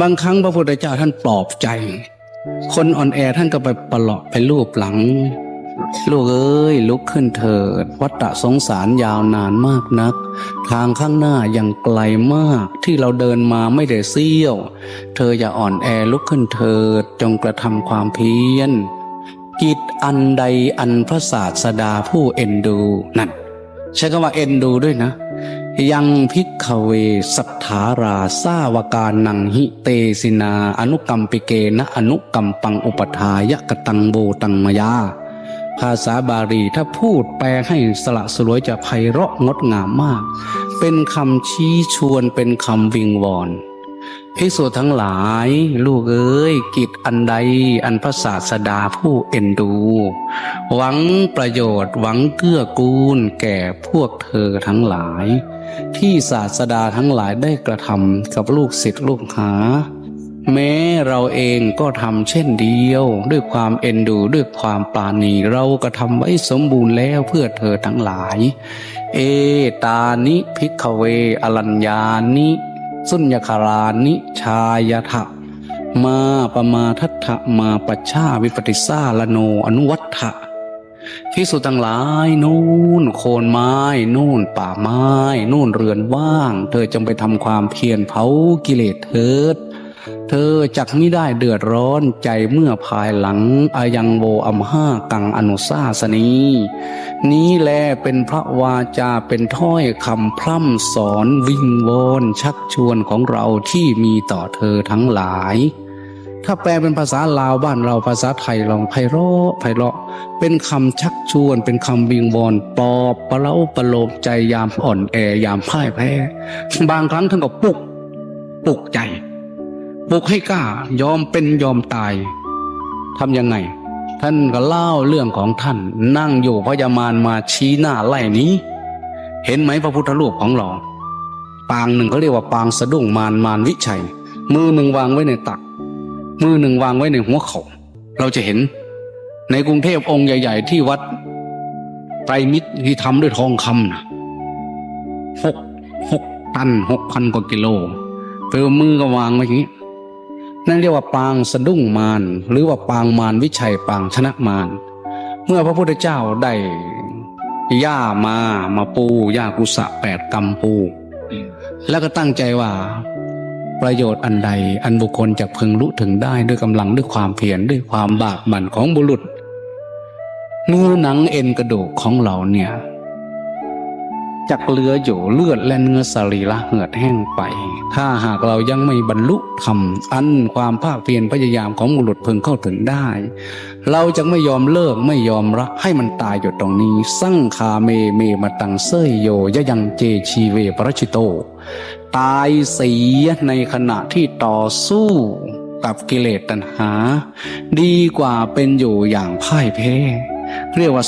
บางครั้งพระพุทธเจ้าท่านปลอบใจ คนอ่อนแอท่านก็ไปปลอบไปลูบหลัง ลูกเอ้ยลุกขึ้นเถิด วัฏสงสารยาวนานมากนัก ทางข้างหน้ายังไกลมากที่เราเดินมาไม่ได้เสี้ยว เธออย่าอ่อนแอลุกขึ้นเถิด จงกระทำความเพียรกิจอันใดอันพระศาสดาผู้เอ็นดูนั่นใช้คำว่าเอ็นดูด้วยนะ ยังพิกขเวสัทธาราสาวการนังหิเตสินา อนุกรรมปิเกนะอนุกรรมปังอุปทายกตังโบตังมยา ภาษาบาลีถ้าพูดแปลให้สละสลวยจะไพเราะงดงามมาก เป็นคำชี้ชวนเป็นคำวิงวอน ภิกษุทั้งหลาย ลูกเอ้ย กิจอันใดอันพระศาสดาผู้เอ็นดู หวังประโยชน์หวังเกื้อกูลแก่พวกเธอทั้งหลาย ที่ศาสดาทั้งหลายได้กระทำกับลูกศิษย์ลูกหา แม้เราเองก็ทำเช่นเดียว ด้วยความเอ็นดูด้วยความปราณีเราก็ทำไว้สมบูรณ์แล้วเพื่อเธอทั้งหลาย เอตานิพิกขเวอรัญญานิ สุญญคารานิชายทะมาปมาทัตถะมาปัชชาวิปติสาลโนอนุวัฏฐะพิสุตังหลายนู่นโคนไม้นู่นป่าไม้นู่นเรือนว่าง เธอจงไปทำความเพียรเผากิเลสเถิด เธอจักไม่ได้เดือดร้อนใจเมื่อภายหลังอายังโวอัมห้ากังอนุสาสนีนี้แลเป็นพระวาจาเป็นถ้อยคำพร่ำสอนวิงวอนชักชวนของเราที่มีต่อเธอทั้งหลาย ถ้าแปลเป็นภาษาลาวบ้านเราภาษาไทยลองไพเราะไพเราะ เป็นคำชักชวน เป็นคำวิงวอนปลอบประเล้าประโลมใจยามอ่อนแอยามพ่ายแพ้ บางครั้งท่านก็ปลุกปลุกใจ ลุกให้กล้ายอมเป็นยอมตายทำยังไง ท่านก็เล่าเรื่องของท่าน นั่งอยู่พญามารมาชี้หน้าไล่นี้ เห็นไหมพระพุทธรูปของเรา ปางหนึ่งเขาเรียกว่าปางสะดุ้งมารมารวิชัย มือหนึ่งวางไว้ในตัก มือหนึ่งวางไว้ในหัวเขาเราจะเห็น ในกรุงเทพองค์ใหญ่ ๆ ที่วัดไตรมิตรที่ทำด้วยทองคำนะหกหกตันหกพันกว่ากิโลเปลมือก็วางไว้อย่างนี้ นั่นเรียกว่าปางสะดุ้งมารหรือว่าปางมารวิชัยปางชนะมารเมื่อพระพุทธเจ้าได้ย่ามามาปูย่ากุสะแปดกำปู แล้วก็ตั้งใจว่าประโยชน์อันใดอันบุคคลจะพึงรู้ถึงได้ด้วยกำลังด้วยความเพียรด้วยความบากบั่นของบุรุษเนื้อหนังเอ็นกระดูกของเราเนี่ย จักเหลืออยู่เลือดและเนื้อสรีระเหือดแห้งไป ถ้าหากเรายังไม่บรรลุธรรมอันความภาคเพียรพยายามของบุรุษพึงเข้าถึงได้ เราจะไม่ยอมเลิกไม่ยอมรักให้มันตายอยู่ตรงนี้ สั่งคาเมเมมาตังเซยโยยะยังเจชีเวปรชิโต ตายเสียในขณะที่ต่อสู้กับกิเลสตัณหา ดีกว่าเป็นอยู่อย่างพ่ายแพ้เรียกว่า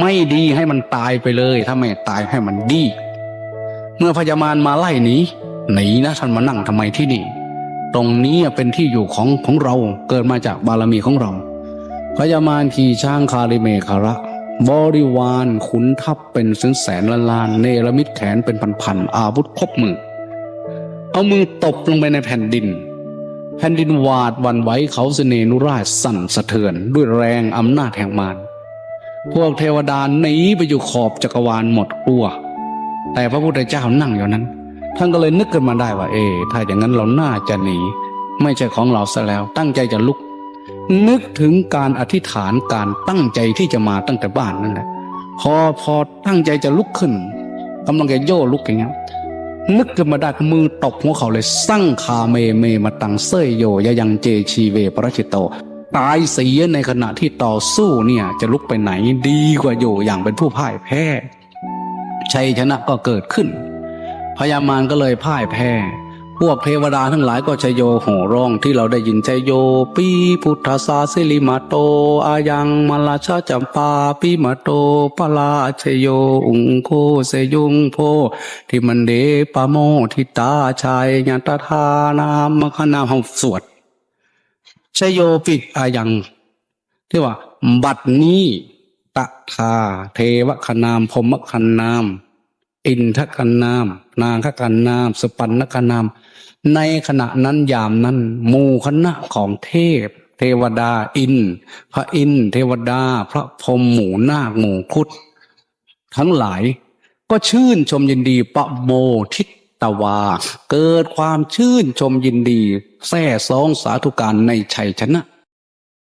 ไม่ดีให้มันตายไปเลย ถ้าไม่ตายให้มันดี เมื่อพญามารมาไล่หนีหนีนะท่านมานั่งทำไมที่นี่ ตรงนี้เป็นที่อยู่ของของเราเกิดมาจากบารมีของเรา พญามารขี่ช้างคาริเมคาระ บริวารขุนทัพเป็นแสนแสนล้านล้านเนรมิตแขนเป็นพันๆอาวุธครบมือ เอามือตบลงไปในแผ่นดินแผ่นดินหวาดวันไหวเขาเสนนุราชสั่นสะเทือนด้วยแรงอำนาจแห่งมาร พวกเทวดาหนีไปอยู่ขอบจักรวาลหมดกลัว แต่พระพุทธเจ้านั่งอยู่นั้น ท่านก็เลยนึกขึ้นมาได้ว่า เอถ้าอย่างนั้นเราน่าจะหนี ไม่ใช่ของเราซะแล้ว ตั้งใจจะลุก นึกถึงการอธิษฐานการตั้งใจที่จะมาตั้งแต่บ้านนั่นแหละพอพอตั้งใจจะลุกขึ้นกำลังจะโย่ลุกอย่างเงี้ยนึกขึ้นมาได้มือตบหัวเขาเลย สั่งคาเมเมมาตังเซยโยยยังเจชีเวปรชิตโต ตายเสียในขณะที่ต่อสู้เนี่ยจะลุกไปไหนดีกว่าอยู่อย่างเป็นผู้พ่ายแพ้ ชัยชนะก็เกิดขึ้น พญามารก็เลยพ่ายแพ้ พวกเทวดาทั้งหลายก็ชยโยโห่ร้องที่เราได้ยินชยโยปีพุทธสาสิลิมาโต อายังมาลาชาจัมปาปีมาโตปลาชยโย อุงโคเสยุงโพที่มันเดปะโมทิตาชัยยันตทานามคณามห้องสวด ชโยปิอายังที่ว่า บัดนี้ตะทาเทวคนามพมคันนาม อินทกันนาม นางขกันนาม สุปันนกันนาม ในขณะนั้นยามนั้นหมู่คณะของเทพ เทวดาอิน พระอิน เทวดา พระพรมหมู่นาคหมู่คุดทั้งหลาย ก็ชื่นชมยินดีปะโมทิ ตวา เกิดความชื่นชมยินดีแท้ซองสาธุการในชัยชนะ